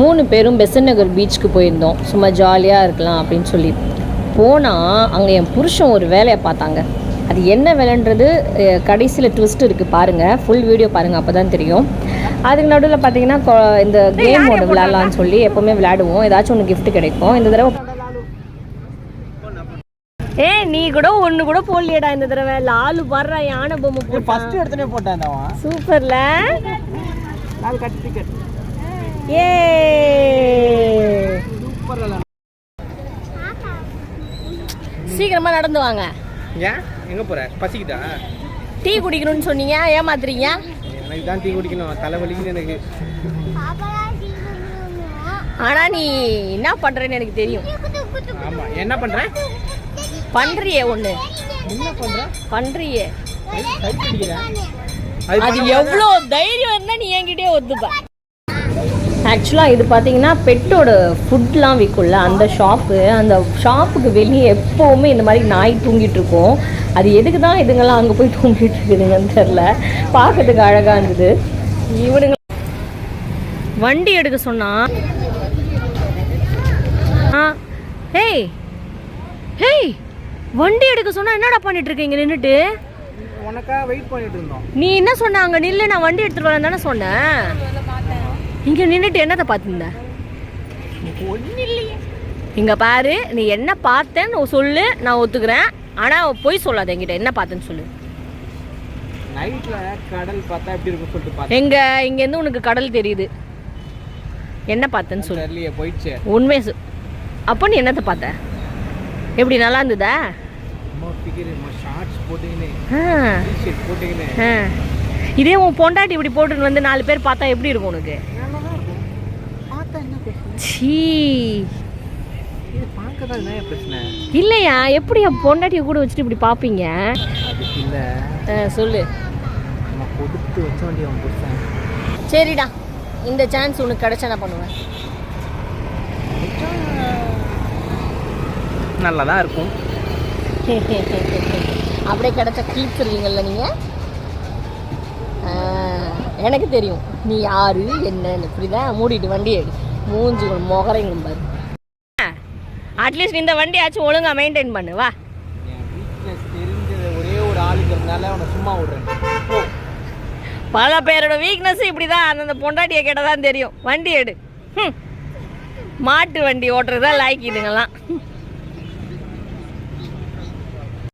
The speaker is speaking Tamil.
மூணு பேரும் பெசன் நகர் பீச்சுக்கு போயிருந்தோம். சும்மா ஜாலியாக இருக்கலாம் அப்படின்னு சொல்லி. போனால் அங்கே என் புருஷன் ஒரு வேலையை பார்த்தாங்க. அது என்ன வேலைன்றது கடைசியில் ட்விஸ்ட் இருக்குது பாருங்கள் ஃபுல் வீடியோ பாருங்கள் அப்போ தான் தெரியும். அதுக்கு நடுவில் பார்த்தீங்கன்னா இந்த கேம் மோடு விளையாடலாம்னு சொல்லி எப்போவுமே விளையாடுவோம். ஏதாச்சும் ஒன்று gift கிடைக்கும். இந்த தடவை ஏ நீ கூட ஒன்று கூட போடலையடா இந்த தடவை. லாலு பாடுறா யானை பொம்மை போட்டா ஃபர்ஸ்ட் எடுத்துனே போட்டான் அவன். சூப்பர்ல. நாலு கட் டிக்கெட் ஏ சீக்கிரமா நடந்து வாங்க. ஏன்? எங்க போற? பசிக்குதா? டீ குடிக்கணும்னு சொன்னீங்க. ஏமாத்துறீங்க? எனக்கு தான் டீ குடிக்கணும். தலை வலிக்குது எனக்கு. ஆனா நீ என்ன பண்றேன்னு எனக்கு தெரியும். ஆமா. என்ன பண்ற? பண்றியே ஒண்ணு. என்ன பண்ற? பண்றியே அது எவ்வளோ தைரியம் இருந்தா நீ என்கிட்டயே ஒத்துப்ப. ஆக்சுவலாக இது பார்த்தீங்கன்னா பெட்டோட ஃபுட்லாம் விற்கும்ல அந்த ஷாப்பு அந்த ஷாப்புக்கு வெளியே எப்போவுமே இந்த மாதிரி நாய் தூங்கிட்டு இருக்கும். அது எதுக்கு தான் இதுங்கெல்லாம் அங்கே போய் தூங்கிட்டு இருக்குதுங்கன்னு தெரில பார்க்கறதுக்கு அழகாக இருந்தது. இவனுங்க வண்டி எடுக்க சொன்னா ஆ ஹேய் ஹேய் வண்டி எடுக்க சொன்னா என்னடா பண்ணிட்டு இருக்கீங்க? நின்றுட்டு உனக்கா வெயிட் பண்ணிட்டு இருந்தோம். நீ என்ன சொன்ன? அங்க நில்லு நான் வண்டி எடுத்துட்டு வரேன் தானே சொன்னேன். இங்க நின்னுட்டு என்னத்தை பார்த்துருந்த? இல்லையே இங்க பாரு நீ என்ன பார்த்தேன்னு சொல்லு நான் ஒத்துக்கிறேன். ஆனா பொய் சொல்லாத என்கிட்ட. என்ன பார்த்தேன்னு சொல்லு. நைட்ல கடல் பார்த்தா எப்படி இருக்கும் சொல்லிட்டு எங்க இங்க இருந்து உனக்கு கடல் தெரியுது. என்ன பார்த்தேன்னு சொல்லு. போயிடுச்சு. உண்மையை சொ அப்போ நீ என்னத்தை பார்த்த? எப்படி நல்லா இருந்ததா. இதே உன் பொண்டாட்டி இப்படி போட்டுன்னு வந்து நாலு பேர் பார்த்தா எப்படி இருக்கும் உனக்கு நல்லாதான் இருக்கும் பார்த்தா என்ன பிரச்சனை சீ. இல்லையா? எப்படி பொண்டாட்டியை கூட வச்சுட்டு இப்படி பார்ப்பீங்க? சொல்லு. சரிடா. இந்த சான்ஸ் உனக்கு கிடைச்சா என்ன பண்ணுவேன். நல்லா தான் இருக்கும். அப்படியே கிடைச்ச கிழிச்சிருவீங்கல்ல நீங்கள் எனக்கு தெரியும். நீ யாரு என்னன்னு. இப்படிதான் மூடிட்டு வண்டி எடு. மூஞ்சி முகரைங்களும் பாரு. அட்லீஸ்ட் இந்த வண்டியாச்சும் ஒழுங்கா மெயின்டைன் பண்ணு வா. ஒரே ஒரு ஆளுங்கிறதுனால அவனை சும்மா விடுறேன். பல பேரோட வீக்னஸ் இப்படி தான் அந்தந்த பொண்டாட்டியை கேட்டால் தான் தெரியும். வண்டி எடு. மாட்டு வண்டி ஓட்டுறது தான் லாய்க்கு இதுங்கெல்லாம்